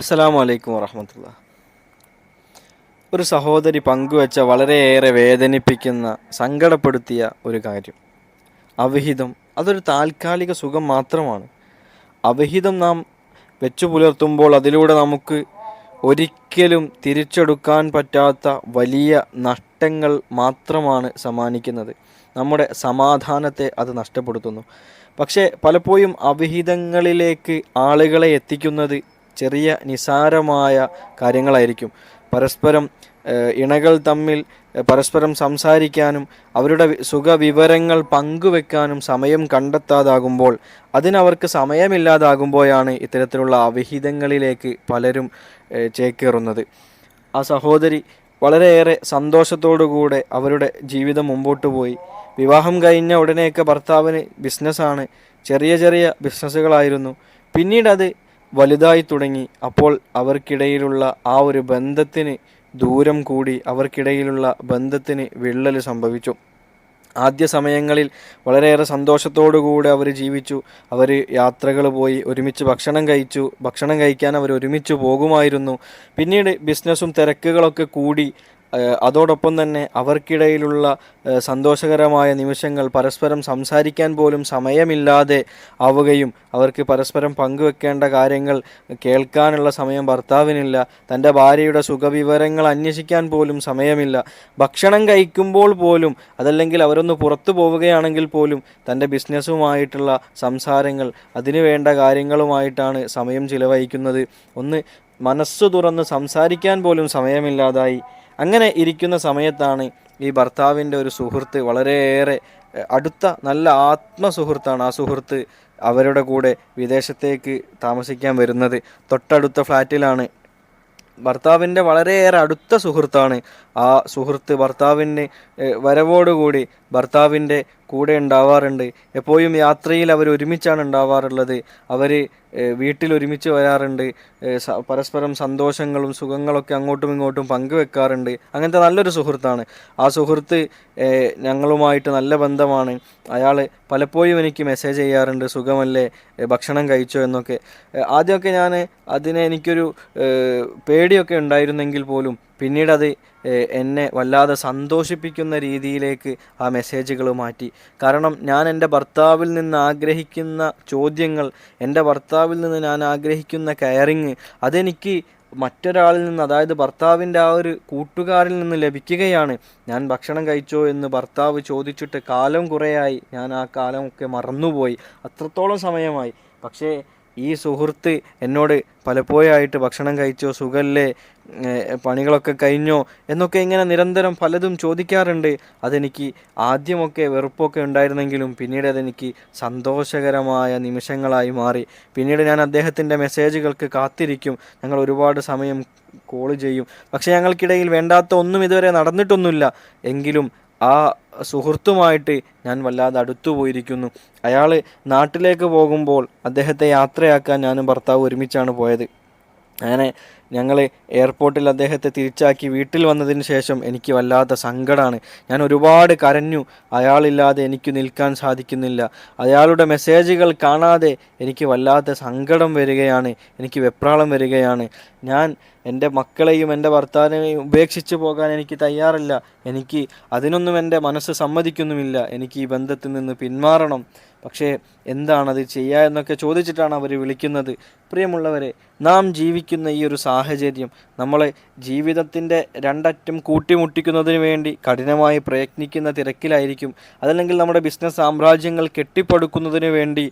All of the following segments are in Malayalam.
അസ്സലാമു വലൈക്കും വറഹമത്തുള്ള ഒരു സഹോദരി പങ്കുവച്ച വളരെയേറെ വേദനിപ്പിക്കുന്ന സങ്കടപ്പെടുത്തിയ ഒരു കാര്യം. അവിഹിതം അതൊരു താൽക്കാലിക സുഖം മാത്രമാണ്. അവിഹിതം നാം വെച്ചു പുലർത്തുമ്പോൾ അതിലൂടെ നമുക്ക് ഒരിക്കലും തിരിച്ചെടുക്കാൻ പറ്റാത്ത വലിയ നഷ്ടങ്ങൾ മാത്രമാണ് സമ്മാനിക്കുന്നത്. നമ്മുടെ സമാധാനത്തെ അത് നഷ്ടപ്പെടുത്തുന്നു. പക്ഷേ പലപ്പോഴും അവിഹിതങ്ങളിലേക്ക് ആളുകളെ എത്തിക്കുന്നത് ചെറിയ നിസാരമായ കാര്യങ്ങളായിരിക്കും. പരസ്പരം ഇണകൾ തമ്മിൽ പരസ്പരം സംസാരിക്കാനും അവരുടെ സുഖവിവരങ്ങൾ പങ്കുവെക്കാനും സമയം കണ്ടെത്താതാകുമ്പോൾ അതിനവർക്ക് സമയമില്ലാതാകുമ്പോഴാണ് ഇത്തരത്തിലുള്ള അവിഹിതങ്ങളിലേക്ക് പലരും ചേക്കേറുന്നത്. ആ സഹോദരി വളരെയേറെ സന്തോഷത്തോടുകൂടെ അവരുടെ ജീവിതം മുമ്പോട്ട് പോയി. വിവാഹം കഴിഞ്ഞ ഉടനെയൊക്കെ ഭർത്താവിന് ബിസിനസ്സാണ്. ചെറിയ ചെറിയ ബിസിനസ്സുകളായിരുന്നു. പിന്നീട് അത് വലുതായി തുടങ്ങി. അപ്പോൾ അവർക്കിടയിലുള്ള ആ ഒരു ബന്ധത്തിന് ദൂരം കൂടി അവർക്കിടയിലുള്ള ബന്ധത്തിന് വിള്ളൽ സംഭവിച്ചു. ആദ്യ സമയങ്ങളിൽ വളരെയേറെ സന്തോഷത്തോടുകൂടി അവർ ജീവിച്ചു. അവർ യാത്രകൾ പോയി ഒരുമിച്ച് ഭക്ഷണം കഴിച്ചു. ഭക്ഷണം കഴിക്കാൻ അവർ ഒരുമിച്ച് പോകുമായിരുന്നു. പിന്നീട് ബിസിനസ്സും തിരക്കുകളൊക്കെ കൂടി അതോടൊപ്പം തന്നെ അവർക്കിടയിലുള്ള സന്തോഷകരമായ നിമിഷങ്ങൾ പരസ്പരം സംസാരിക്കാൻ പോലും സമയമില്ലാതെ ആവുകയും അവർക്ക് പരസ്പരം പങ്കുവെക്കേണ്ട കാര്യങ്ങൾ കേൾക്കാനുള്ള സമയം ഭർത്താവിനില്ല തന്റെ ഭാര്യയുടെ സുഖവിവരങ്ങൾ അന്വേഷിക്കാൻ പോലും സമയമില്ല. ഭക്ഷണം കഴിക്കുമ്പോൾ പോലും അതല്ലെങ്കിൽ അവരൊന്ന് പുറത്തു പോവുകയാണെങ്കിൽ പോലും തന്റെ ബിസിനസ്സുമായിട്ടുള്ള സംസാരങ്ങൾ അതിനു വേണ്ട കാര്യങ്ങളുമായിട്ടാണ് സമയം ചിലവഴിക്കുന്നത്. ഒന്ന് മനസ്സു തുറന്ന് സംസാരിക്കാൻ പോലും സമയമില്ലാതായി. അങ്ങനെ ഇരിക്കുന്ന സമയത്താണ് ഈ ഭർത്താവിന്റെ ഒരു സുഹൃത്ത് വളരെയേറെ അടുത്ത നല്ല ആത്മസുഹൃത്താണ് ആ സുഹൃത്ത് അവരുടെ കൂടെ വിദേശത്തേക്ക് താമസിക്കാൻ വരുന്നത്. തൊട്ടടുത്ത ഫ്ലാറ്റിലാണ്. ഭർത്താവിന്റെ വളരെയേറെ അടുത്ത സുഹൃത്താണ് ആ സുഹൃത്ത്. ഭർത്താവിന്റെ വരവോടുകൂടി ഭർത്താവിന്റെ കൂടെ ഉണ്ടാവാറുണ്ട്. എപ്പോഴും യാത്രയിൽ അവർ ഒരുമിച്ചാണ് ഉണ്ടാവാറുള്ളത്. അവർ വീട്ടിൽ ഒരുമിച്ച് വരാറുണ്ട്. പരസ്പരം സന്തോഷങ്ങളും സുഖങ്ങളൊക്കെ അങ്ങോട്ടും ഇങ്ങോട്ടും പങ്കുവെക്കാറുണ്ട്. അങ്ങനത്തെ നല്ലൊരു സുഹൃത്താണ്. ആ സുഹൃത്ത് ഞങ്ങളുമായിട്ട് നല്ല ബന്ധമാണ്. അയാൾ പലപ്പോഴും എനിക്ക് മെസ്സേജ് ചെയ്യാറുണ്ട്. സുഖമല്ലേ? ഭക്ഷണം കഴിച്ചോ? എന്നൊക്കെ. ആദ്യമൊക്കെ ഞാൻ അതിനെ എനിക്കൊരു പേടിയൊക്കെ ഉണ്ടായിരുന്നെങ്കിൽ പോലും പിന്നീട് അത് എന്നെ വല്ലാതെ സന്തോഷിപ്പിക്കുന്ന രീതിയിലേക്ക് ആ മെസ്സേജുകൾ മാറ്റി. കാരണം ഞാൻ എന്റെ ഭർത്താവിൽ നിന്ന് ആഗ്രഹിക്കുന്ന ചോദ്യങ്ങൾ എന്റെ ഭർത്താവിൽ നിന്ന് ഞാൻ ആഗ്രഹിക്കുന്ന കെയറിങ് അതെനിക്ക് മറ്റൊരാളിൽ നിന്ന് അതായത് ഭർത്താവിന്റെ ആ ഒരു കൂട്ടുകാരിൽ നിന്ന് ലഭിക്കുകയാണ്. ഞാൻ ഭക്ഷണം കഴിച്ചോ എന്ന് ഭർത്താവ് ചോദിച്ചിട്ട് കാലം കുറേയായി. ഞാൻ ആ കാലമൊക്കെ മറന്നുപോയി. അത്രത്തോളം സമയമായി. പക്ഷേ ഈ സുഹൃത്ത് എന്നോട് പലപ്പോഴായിട്ട് ഭക്ഷണം കഴിച്ചോ സുഖല്ലേ പണികളൊക്കെ കഴിഞ്ഞോ എന്നൊക്കെ ഇങ്ങനെ നിരന്തരം പലതും ചോദിക്കാറുണ്ട്. അതെനിക്ക് ആദ്യമൊക്കെ വെറുപ്പൊക്കെ ഉണ്ടായിരുന്നെങ്കിലും പിന്നീട് അതെനിക്ക് സന്തോഷകരമായ നിമിഷങ്ങളായി മാറി. പിന്നീട് ഞാൻ അദ്ദേഹത്തിന്റെ മെസ്സേജുകൾക്ക് കാത്തിരിക്കും. ഞങ്ങൾ ഒരുപാട് സമയം കോൾ ചെയ്യും. പക്ഷേ ഞങ്ങൾക്കിടയിൽ വേണ്ടാത്ത ഒന്നും ഇതുവരെ നടന്നിട്ടൊന്നുമില്ല. എങ്കിലും ആ സുഹൃത്തുമായിട്ട് ഞാൻ വല്ലാതെ അടുത്തു പോയിരിക്കുന്നു അയാൾ നാട്ടിലേക്ക് പോകുമ്പോൾ അദ്ദേഹത്തെ യാത്രയാക്കാൻ ഞാനും ഭർത്താവ് ഒരുമിച്ചാണ് പോയത്. അങ്ങനെ ഞങ്ങൾ എയർപോർട്ടിൽ അദ്ദേഹത്തെ തിരിച്ചാക്കി വീട്ടിൽ വന്നതിന് ശേഷം എനിക്ക് വല്ലാത്ത സങ്കടമാണ് ഞാൻ ഒരുപാട് കരഞ്ഞു. അയാളില്ലാതെ എനിക്ക് നിൽക്കാൻ സാധിക്കുന്നില്ല. അയാളുടെ മെസ്സേജുകൾ കാണാതെ എനിക്ക് വല്ലാത്ത സങ്കടം വരികയാണ്. എനിക്ക് വെപ്രാളം വരികയാണ്. ഞാൻ എന്റെ മക്കളെയും എന്റെ ഭർത്താവിനെയും ഉപേക്ഷിച്ച് പോകാൻ എനിക്ക് തയ്യാറല്ല. എനിക്ക് അതിനൊന്നും എന്റെ മനസ്സ് സമ്മതിക്കുന്നുമില്ല. എനിക്ക് ഈ ബന്ധത്തിൽ നിന്ന് പിന്മാറണം. പക്ഷേ എന്താണത് ചെയ്യുക എന്നൊക്കെ ചോദിച്ചിട്ടാണ് അവർ വിളിക്കുന്നത്. പ്രിയമുള്ളവരെ നാം ജീവിക്കുന്ന ഈ ഒരു സാഹചര്യം നമ്മളെ ജീവിതത്തിന്റെ രണ്ടറ്റം കൂട്ടിമുട്ടിക്കുന്നതിന് വേണ്ടി കഠിനമായി പ്രയത്നിക്കുന്ന തിരക്കിലായിരിക്കും. അതല്ലെങ്കിൽ നമ്മുടെ ബിസിനസ് സാമ്രാജ്യങ്ങൾ കെട്ടിപ്പടുക്കുന്നതിന് വേണ്ടി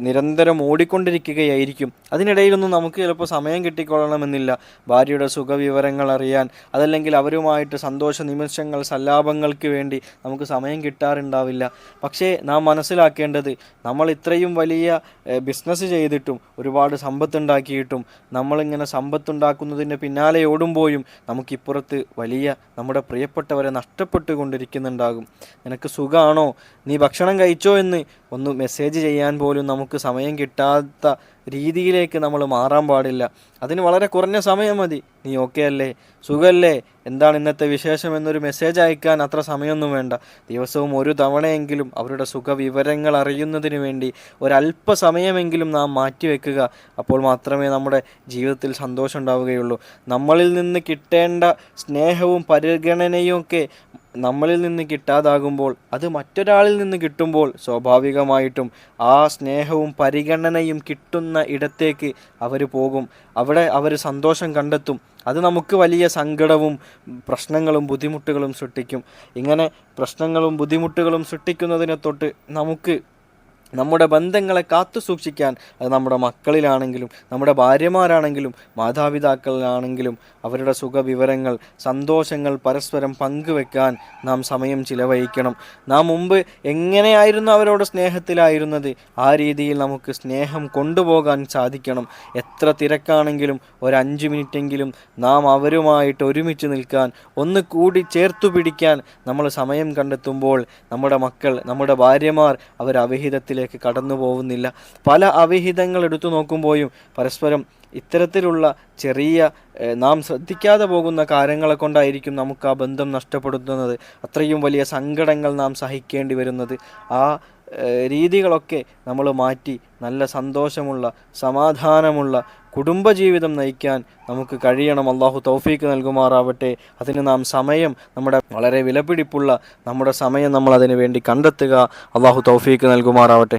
നിരന്തരം ഓടിക്കൊണ്ടിരിക്കുകയായിരിക്കും. അതിനിടയിലൊന്നും നമുക്ക് ചിലപ്പോൾ സമയം കിട്ടിക്കൊള്ളണമെന്നില്ല. ഭാര്യയുടെ സുഖവിവരങ്ങൾ അറിയാൻ അതല്ലെങ്കിൽ അവരുമായിട്ട് സന്തോഷ നിമിഷങ്ങൾ സല്ലാപങ്ങൾക്ക് വേണ്ടി നമുക്ക് സമയം കിട്ടാറുണ്ടാവില്ല. പക്ഷേ നാം മനസ്സിലാക്കേണ്ടത് നമ്മൾ ഇത്രയും വലിയ ബിസിനസ് ചെയ്തിട്ടും ഒരുപാട് സമ്പത്തുണ്ടാക്കിയിട്ടും നമ്മളിങ്ങനെ സമ്പത്തുണ്ടാക്കുന്നതിന്റെ പിന്നാലെ ഓടുമ്പോഴും നമുക്കിപ്പുറത്ത് വലിയ നമ്മുടെ പ്രിയപ്പെട്ടവരെ നഷ്ടപ്പെട്ടുകൊണ്ടിരിക്കുന്നുണ്ടാകും. നിനക്ക് സുഖമാണോ നീ ഭക്ഷണം കഴിച്ചോ എന്ന് ഒന്ന് മെസ്സേജ് ചെയ്യാൻ പോലും നമുക്ക് സമയം കിട്ടാത്ത രീതിയിലേക്ക് നമ്മൾ മാറാൻ പാടില്ല. അതിന് വളരെ കുറഞ്ഞ സമയം മതി. നീ ഓക്കെ അല്ലേ? സുഖമല്ലേ എന്താണ് ഇന്നത്തെ വിശേഷം എന്നൊരു മെസ്സേജ് അയക്കാൻ അത്ര സമയമൊന്നും വേണ്ട. ദിവസവും ഒരു തവണയെങ്കിലും അവരുടെ സുഖവിവരങ്ങൾ അറിയുന്നതിന് വേണ്ടി ഒരല്പ സമയമെങ്കിലും നാം മാറ്റിവെക്കുക അപ്പോൾ മാത്രമേ നമ്മുടെ ജീവിതത്തിൽ സന്തോഷം ഉണ്ടാവുകയുള്ളൂ. നമ്മളിൽ നിന്ന് കിട്ടേണ്ട സ്നേഹവും പരിഗണനയും ഒക്കെ നമ്മളിൽ നിന്ന് കിട്ടാതാകുമ്പോൾ അത് മറ്റൊരാളിൽ നിന്ന് കിട്ടുമ്പോൾ സ്വാഭാവികമായിട്ടും ആ സ്നേഹവും പരിഗണനയും കിട്ടുന്ന ഇടത്തേക്ക് അവർ പോകും. അവിടെ അവർ സന്തോഷം കണ്ടെത്തും. അത് നമുക്ക് വലിയ സങ്കടവും പ്രശ്നങ്ങളും ബുദ്ധിമുട്ടുകളും സൃഷ്ടിക്കും. ഇങ്ങനെ പ്രശ്നങ്ങളും ബുദ്ധിമുട്ടുകളും സൃഷ്ടിക്കുന്നതിനെ തൊട്ട് നമുക്ക് നമ്മുടെ ബന്ധങ്ങളെ കാത്തു സൂക്ഷിക്കാൻ അത് നമ്മുടെ മക്കളിലാണെങ്കിലും നമ്മുടെ ഭാര്യമാരാണെങ്കിലും മാതാപിതാക്കളിലാണെങ്കിലും അവരുടെ സുഖവിവരങ്ങൾ സന്തോഷങ്ങൾ പരസ്പരം പങ്കുവെക്കാൻ നാം സമയം ചിലവഴിക്കണം. നാം മുമ്പ് എങ്ങനെയായിരുന്നു അവരോട് സ്നേഹത്തിലായിരുന്നത് ആ രീതിയിൽ നമുക്ക് സ്നേഹം കൊണ്ടുപോകാൻ സാധിക്കണം. എത്ര തിരക്കാണെങ്കിലും ഒരു അഞ്ച് മിനിറ്റെങ്കിലും നാം അവരുമായിട്ട് ഒരുമിച്ച് നിൽക്കാൻ ഒന്ന് കൂടി ചേർത്തു പിടിക്കാൻ നമ്മൾ സമയം കണ്ടെത്തുമ്പോൾ നമ്മുടെ മക്കൾ നമ്മുടെ ഭാര്യമാർ അവർ അവിഹിതത്തിലേക്ക് കടന്നു പോകുന്നില്ല. പല അവിഹിതങ്ങൾ എടുത്തു നോക്കുമ്പോഴും പരസ്പരം ഇത്തരത്തിലുള്ള ചെറിയ നാം ശ്രദ്ധിക്കാതെ പോകുന്ന കാര്യങ്ങളെ കൊണ്ടായിരിക്കും നമുക്ക് ആ ബന്ധം നഷ്ടപ്പെടുത്തുന്നത് അത്രയും വലിയ സങ്കടങ്ങൾ നാം സഹിക്കേണ്ടി വരുന്നത്. ആ രീതികളൊക്കെ നമ്മൾ മാറ്റി നല്ല സന്തോഷമുള്ള സമാധാനമുള്ള കുടുംബജീവിതം നയിക്കാൻ നമുക്ക് കഴിയണം. അള്ളാഹു തൗഫീക്ക് നൽകുമാറാവട്ടെ. അതിന് നാം സമയം നമ്മുടെ വളരെ വിലപിടിപ്പുള്ള നമ്മുടെ സമയം നമ്മൾ അതിനു വേണ്ടി കണ്ടെത്തുക. അള്ളാഹു തൗഫീക്ക് നൽകുമാറാവട്ടെ.